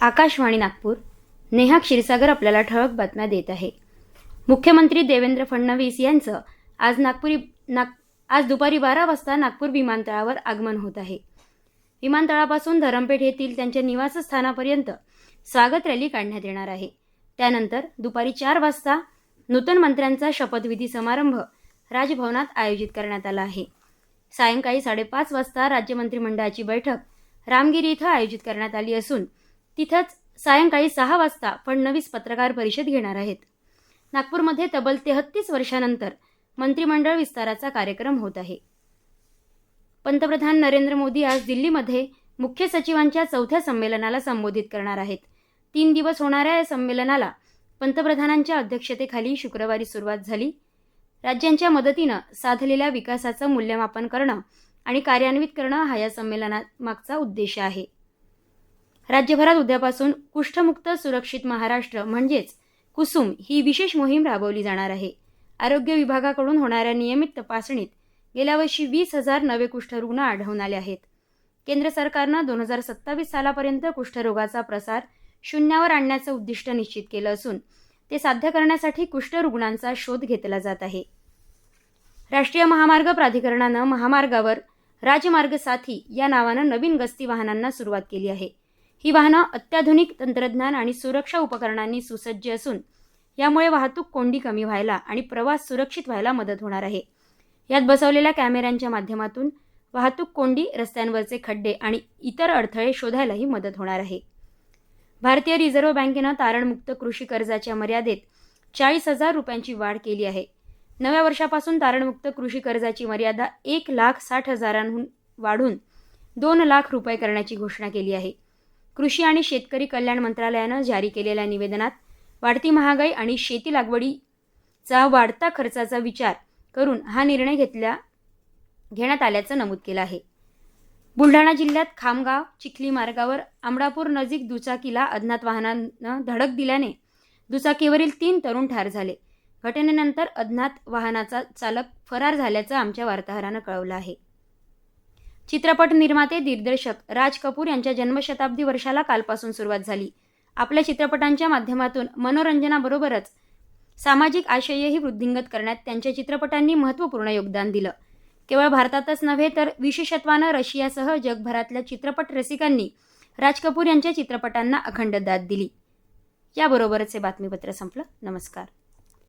आकाशवाणी नागपूर. नेहा क्षीरसागर आपल्याला ठळक बातम्या देत आहे. मुख्यमंत्री देवेंद्र फडणवीस यांचं आज नागपुरी नाग आज दुपारी बारा वाजता नागपूर विमानतळावर आगमन होत आहे. विमानतळापासून धरमपेठ येथील त्यांच्या निवासस्थानापर्यंत स्वागत रॅली काढण्यात येणार आहे. त्यानंतर दुपारी चार वाजता नूतन मंत्र्यांचा शपथविधी समारंभ राजभवनात आयोजित करण्यात आला आहे. सायंकाळी साडेपाच वाजता राज्य मंत्रिमंडळाची बैठक रामगिरी इथं आयोजित करण्यात आली असून तिथंच सायंकाळी सहा वाजता फडणवीस पत्रकार परिषद घेणार आहेत. नागपूरमध्ये तब्बल तेहत्तीस वर्षानंतर मंत्रिमंडळ विस्ताराचा कार्यक्रम होत आहे. पंतप्रधान नरेंद्र मोदी आज दिल्लीमध्ये मुख्य सचिवांच्या चौथ्या संमेलनाला संबोधित करणार आहेत. तीन दिवस होणाऱ्या या संमेलनाला पंतप्रधानांच्या अध्यक्षतेखाली शुक्रवारी सुरुवात झाली. राज्यांच्या मदतीनं साधलेल्या विकासाचं मूल्यमापन करणं आणि कार्यान्वित करणं हा या संमेलनामागचा उद्देश आहे. राज्यभरात उद्यापासून कुष्ठमुक्त सुरक्षित महाराष्ट्र म्हणजेच कुसुम ही विशेष मोहीम राबवली जाणार आहे. आरोग्य विभागाकडून होणाऱ्या नियमित तपासणीत गेल्या वर्षी वीस हजार नवे कुष्ठरुग्ण आढळून आले आहेत. केंद्र सरकारनं दोन हजार सत्तावीस सालापर्यंत कुष्ठरोगाचा प्रसार शून्यावर आणण्याचं उद्दिष्ट निश्चित केलं असून ते साध्य करण्यासाठी कुष्ठरुग्णांचा शोध घेतला जात आहे. राष्ट्रीय महामार्ग प्राधिकरणानं महामार्गावर राजमार्ग साथी या नावानं नवीन गस्ती वाहनांना सुरुवात केली आहे. ही वाहनं अत्याधुनिक तंत्रज्ञान आणि सुरक्षा उपकरणांनी सुसज्ज असून यामुळे वाहतूक कोंडी कमी व्हायला आणि प्रवास सुरक्षित व्हायला मदत होणार आहे. यात बसवलेल्या कॅमेऱ्यांच्या माध्यमातून वाहतूक कोंडी रस्त्यांवरचे खड्डे आणि इतर अडथळे शोधायलाही मदत होणार आहे. भारतीय रिझर्व्ह बँकेनं तारणमुक्त कृषी कर्जाच्या मर्यादेत चाळीस हजार रुपयांची वाढ केली आहे. नव्या वर्षापासून तारणमुक्त कृषी कर्जाची मर्यादा एक लाख साठ हजारांहून वाढून दोन लाख रुपये करण्याची घोषणा केली आहे. कृषी आणि शेतकरी कल्याण मंत्रालयानं जारी केलेल्या निवेदनात वाढती महागाई आणि शेती लागवडीचा वाढता खर्चाचा विचार करून हा निर्णय घेतल्या घेण्यात आल्याचं नमूद केलं आहे. बुलढाणा जिल्ह्यात खामगाव चिखली मार्गावर आमडापूर नजीक दुचाकीला अज्ञात वाहनानं धडक दिल्याने दुचाकीवरील तीन तरुण ठार झाले. घटनेनंतर अज्ञात वाहनाचा चालक फरार झाल्याचं आमच्या वार्ताहरानं कळवलं आहे. चित्रपट निर्माते दिग्दर्शक राज कपूर यांच्या जन्मशताब्दी वर्षाला कालपासून सुरुवात झाली. आपल्या चित्रपटांच्या माध्यमातून मनोरंजनाबरोबरच सामाजिक आशयही वृद्धिंगत करण्यात त्यांच्या चित्रपटांनी महत्त्वपूर्ण योगदान दिलं. केवळ भारतातच नव्हे तर विशेषत्वानं रशियासह जगभरातल्या चित्रपट रसिकांनी राज कपूर यांच्या चित्रपटांना अखंड दाद दिली. याबरोबरच हे बातमीपत्र संपलं. नमस्कार.